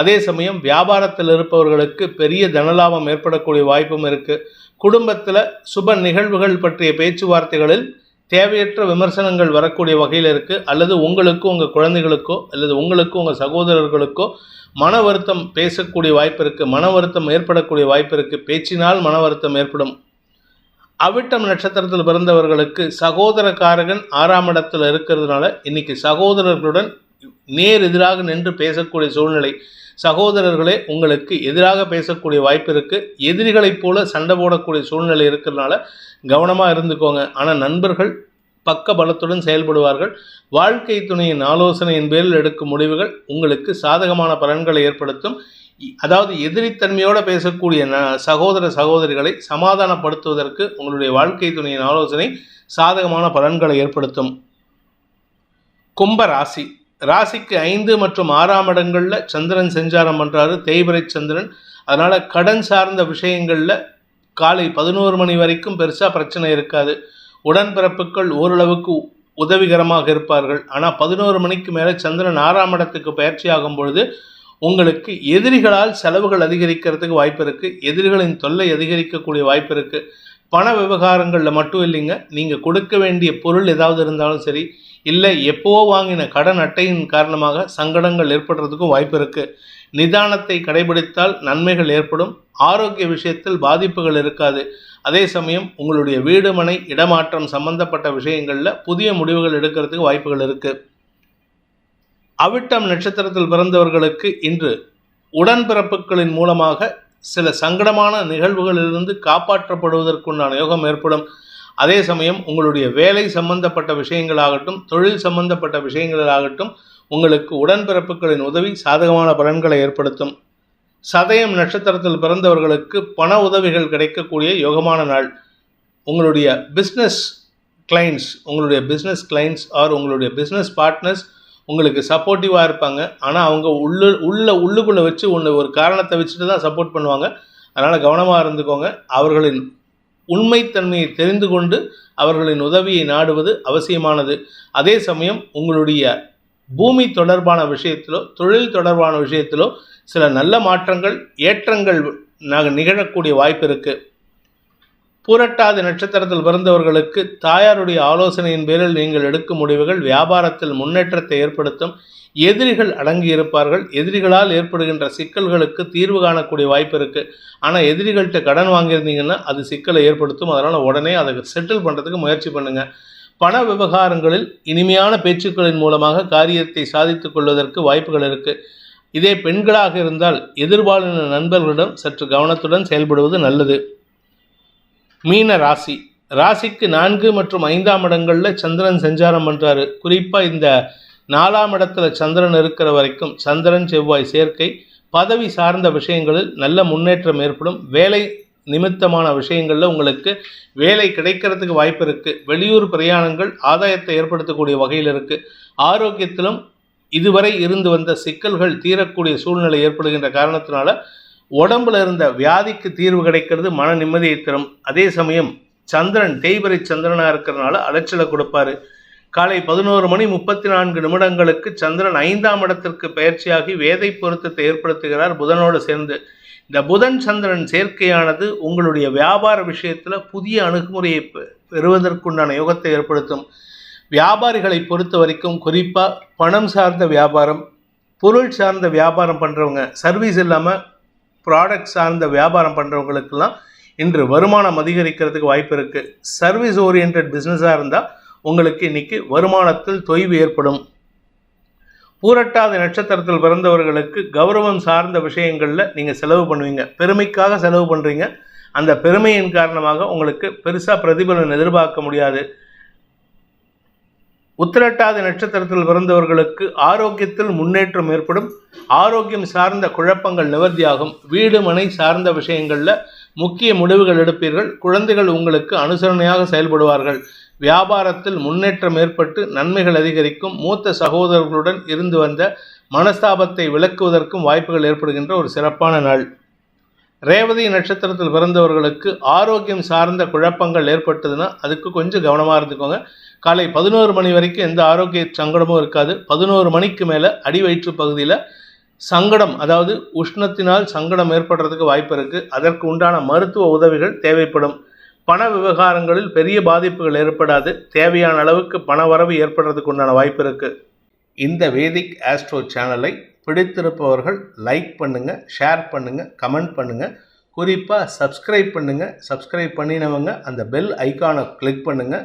அதே சமயம் வியாபாரத்தில் இருப்பவர்களுக்கு பெரிய தனலாபம் ஏற்படக்கூடிய வாய்ப்பும் இருக்குது குடும்பத்தில் சுப நிகழ்வுகள் பற்றிய பேச்சுவார்த்தைகளில் தேவையற்ற விமர்சனங்கள் வரக்கூடிய வகையில் இருக்குது அல்லது உங்களுக்கோ உங்கள் குழந்தைகளுக்கோ அல்லது உங்களுக்கோ உங்கள் சகோதரர்களுக்கோ மன வருத்தம் பேசக்கூடிய வாய்ப்பு இருக்குது மன வருத்தம் ஏற்படக்கூடிய வாய்ப்பு இருக்குது பேச்சினால் மன வருத்தம் ஏற்படும். அவிட்டம் நட்சத்திரத்தில் பிறந்தவர்களுக்கு சகோதரக்காரகன் ஆறாம் இடத்தில் இருக்கிறதுனால இன்னைக்கு சகோதரர்களுடன் நேர் எதிராக நின்று பேசக்கூடிய சூழ்நிலை சகோதரர்களே உங்களுக்கு எதிராக பேசக்கூடிய வாய்ப்பு இருக்குது எதிரிகளைப் போல சண்டை போடக்கூடிய சூழ்நிலை இருக்கிறதுனால கவனமாக இருந்துக்கோங்க. ஆனால் நண்பர்கள் பக்க பலத்துடன் செயல்படுவார்கள். வாழ்க்கை துணையின் ஆலோசனையின் பேரில் எடுக்கும் முடிவுகள் உங்களுக்கு சாதகமான பலன்களை ஏற்படுத்தும். அதாவது எதிரித்தன்மையோடு பேசக்கூடிய ந சகோதர சகோதரிகளை சமாதானப்படுத்துவதற்கு உங்களுடைய வாழ்க்கை துணையின் ஆலோசனை சாதகமான பலன்களை ஏற்படுத்தும். கும்ப ராசி. ராசிக்கு ஐந்து மற்றும் ஆறாம் இடங்களில் சந்திரன் செஞ்சாரம் பண்ணுறாரு தேய்பிரை சந்திரன். அதனால் கடன் சார்ந்த விஷயங்களில் காலை பதினோரு மணி வரைக்கும் பெருசாக பிரச்சனை இருக்காது. உடன்பிறப்புகள் ஓரளவுக்கு உதவிகரமாக இருப்பார்கள். ஆனால் பதினோரு மணிக்கு மேலே சந்திரன் ஆறாம் இடத்துக்கு பயிற்சி ஆகும் பொழுது உங்களுக்கு எதிரிகளால் செலவுகள் அதிகரிக்கிறதுக்கு வாய்ப்பு இருக்குது எதிரிகளின் தொல்லை அதிகரிக்கக்கூடிய வாய்ப்பு இருக்குது பண விவகாரங்களில் மட்டும் இல்லைங்க. நீங்கள் கொடுக்க வேண்டிய பொருள் ஏதாவது இருந்தாலும் சரி இல்லை எப்போவோ வாங்கின கடன் அட்டையின் காரணமாக சங்கடங்கள் ஏற்படுறதுக்கும் வாய்ப்பு இருக்குது நிதானத்தை கடைபிடித்தால் நன்மைகள் ஏற்படும். ஆரோக்கிய விஷயத்தில் பாதிப்புகள் இருக்காது. அதே சமயம் உங்களுடைய வீடு மனை இடமாற்றம் சம்பந்தப்பட்ட விஷயங்களில் புதிய முடிவுகள் எடுக்கிறதுக்கு வாய்ப்புகள் இருக்குது அவிட்டம் நட்சத்திரத்தில் பிறந்தவர்களுக்கு இன்று உடன்பிறப்புகளின் மூலமாக சில சங்கடமான நிகழ்வுகளிலிருந்து காப்பாற்றப்படுவதற்குண்டான யோகம் ஏற்படும். அதே சமயம் உங்களுடைய வேலை சம்பந்தப்பட்ட விஷயங்களாகட்டும் தொழில் சம்பந்தப்பட்ட விஷயங்களாகட்டும் உங்களுக்கு உடன்பிறப்புகளின் உதவி சாதகமான பலன்களை ஏற்படுத்தும். சதயம் நட்சத்திரத்தில் பிறந்தவர்களுக்கு பண உதவிகள் கிடைக்கக்கூடிய யோகமான நாள். உங்களுடைய பிஸ்னஸ் கிளைண்ட்ஸ் உங்களுடைய பிஸ்னஸ் கிளைண்ட்ஸ் ஆர் உங்களுடைய பிஸ்னஸ் பார்ட்னர்ஸ் உங்களுக்கு சப்போர்ட்டிவாக இருப்பாங்க. ஆனால் அவங்க உள்ளு உள்ள உள்ளுக்குள்ளே வச்சு ஒன்று ஒரு காரணத்தை வச்சுட்டு தான் சப்போர்ட் பண்ணுவாங்க. அதனால் கவனமாக இருந்துக்கோங்க. அவர்களின் உண்மைத்தன்மையை தெரிந்து கொண்டு அவர்களின் உதவியை நாடுவது அவசியமானது. அதே சமயம் உங்களுடைய பூமி தொடர்பான விஷயத்திலோ தொழில் தொடர்பான விஷயத்திலோ சில நல்ல மாற்றங்கள் ஏற்றங்கள் நிகழக்கூடிய வாய்ப்பு இருக்குது பூரட்டாதி நட்சத்திரத்தில் பிறந்தவர்களுக்கு தாயாருடைய ஆலோசனையின் பேரில் நீங்கள் எடுக்கும் முடிவுகள் வியாபாரத்தில் முன்னேற்றத்தை ஏற்படுத்தும். எதிரிகள் அடங்கி இருப்பார்கள் எதிரிகளால் ஏற்படுகின்ற சிக்கல்களுக்கு தீர்வு காணக்கூடிய வாய்ப்பு இருக்குது ஆனால் எதிரிகள்கிட்ட கடன் வாங்கியிருந்தீங்கன்னா அது சிக்கலை ஏற்படுத்தும். அதனால் உடனே அதை செட்டில் பண்ணுறதுக்கு முயற்சி பண்ணுங்கள் பண விவகாரங்களில் இனிமையான பேச்சுக்களின் மூலமாக காரியத்தை சாதித்துக் கொள்வதற்கு வாய்ப்புகள் இருக்குது இதே பெண்களாக இருந்தால் எதிர்பாலின நண்பர்களிடம் சற்று கவனத்துடன் செயல்படுவது நல்லது. மீன ராசி. ராசிக்கு நான்கு மற்றும் ஐந்தாம் இடங்களில் சந்திரன் சஞ்சாரம் பண்ணுறாரு குறிப்பாக இந்த நாலாம் இடத்துல சந்திரன் இருக்கிற வரைக்கும் சந்திரன் செவ்வாய் சேர்க்கை பதவி சார்ந்த விஷயங்களில் நல்ல முன்னேற்றம் ஏற்படும். வேலை நிமித்தமான விஷயங்களில் உங்களுக்கு வேலை கிடைக்கிறதுக்கு வாய்ப்பு இருக்குது வெளியூர் பிரயாணங்கள் ஆதாயத்தை ஏற்படுத்தக்கூடிய வகையில் இருக்குது ஆரோக்கியத்திலும் இதுவரை இருந்து வந்த சிக்கல்கள் தீரக்கூடிய சூழ்நிலை ஏற்படுகின்ற காரணத்தினால உடம்புல இருந்த வியாதிக்கு தீர்வு கிடைக்கிறது மன நிம்மதியை தரும் அதே சமயம் சந்திரன் தேய்வரை சந்திரனாக இருக்கிறனால அலைச்சலை கொடுப்பாரு. காலை பதினோரு மணி முப்பத்தி நான்கு நிமிடங்களுக்கு சந்திரன் ஐந்தாம் இடத்திற்கு பயிற்சியாகி வேதை பொருத்தத்தை ஏற்படுத்துகிறார் புதனோடு சேர்ந்து. இந்த புதன் சந்திரன் சேர்க்கையானது உங்களுடைய வியாபார விஷயத்தில் புதிய அணுகுமுறையை பெ- பெறுவதற்குண்டான யோகத்தை ஏற்படுத்தும். வியாபாரிகளை பொறுத்த வரைக்கும் குறிப்பாக பணம் சார்ந்த வியாபாரம் பொருள் சார்ந்த வியாபாரம் பண்ணுறவங்க சர்வீஸ் இல்லாமல் ப்ராடக்ட் சார்ந்த வியாபாரம் பண்ணுறவங்களுக்கெல்லாம் இன்று வருமானம் அதிகரிக்கிறதுக்கு வாய்ப்பு இருக்குது சர்வீஸ் ஓரியன்ட் பிஸ்னஸாக இருந்தால் உங்களுக்கு இன்னைக்கு வருமானத்தில் தொய்வு ஏற்படும். பூரட்டாதி நட்சத்திரத்தில் பிறந்தவர்களுக்கு கௌரவம் சார்ந்த விஷயங்களில் நீங்கள் செலவு பண்ணுவீங்க. பெருமைக்காக செலவு பண்ணுறீங்க அந்த பெருமையின் காரணமாக உங்களுக்கு பெருசாக பிரதிபலன் எதிர்பார்க்க முடியாது. உத்திரட்டாதி நட்சத்திரத்தில் பிறந்தவர்களுக்கு ஆரோக்கியத்தில் முன்னேற்றம் ஏற்படும். ஆரோக்கியம் சார்ந்த குழப்பங்கள் நிவர்த்தியாகும். வீடு மனை சார்ந்த விஷயங்களில் முக்கிய முடிவுகள் எடுப்பீர்கள். குழந்தைகள் உங்களுக்கு அனுசரணையாக செயல்படுவார்கள். வியாபாரத்தில் முன்னேற்றம் ஏற்பட்டு நன்மைகள் அதிகரிக்கும். மூத்த சகோதரர்களுடன் இருந்து வந்த மனஸ்தாபத்தை விளக்குவதற்கும் வாய்ப்புகள் ஏற்படுகின்ற ஒரு சிறப்பான நாள். ரேவதி நட்சத்திரத்தில் பிறந்தவர்களுக்கு ஆரோக்கியம் சார்ந்த குழப்பங்கள் ஏற்பட்டதுன்னா அதுக்கு கொஞ்சம் கவனமாக இருந்துக்கோங்க. காலை பதினோரு மணி வரைக்கும் எந்த ஆரோக்கிய சங்கடமும் இருக்காது. பதினோரு மணிக்கு மேலே அடி வயிற்று பகுதியில் சங்கடம் அதாவது உஷ்ணத்தினால் சங்கடம் ஏற்படுறதுக்கு வாய்ப்பு இருக்குது அதற்கு உண்டான மருத்துவ உதவிகள் தேவைப்படும். பண விவகாரங்களில் பெரிய பாதிப்புகள் ஏற்படாது. தேவையான அளவுக்கு பண வரவு ஏற்படுறதுக்கு உண்டான வாய்ப்பு இருக்குது இந்த வேதிக் ஆஸ்ட்ரோ சேனலை பிடித்திருப்பவர்கள் லைக் பண்ணுங்கள் ஷேர் பண்ணுங்கள் கமெண்ட் பண்ணுங்கள் குறிப்பாக சப்ஸ்கிரைப் பண்ணுங்கள் சப்ஸ்கிரைப் பண்ணினவங்க அந்த பெல் ஐகானை கிளிக் பண்ணுங்கள்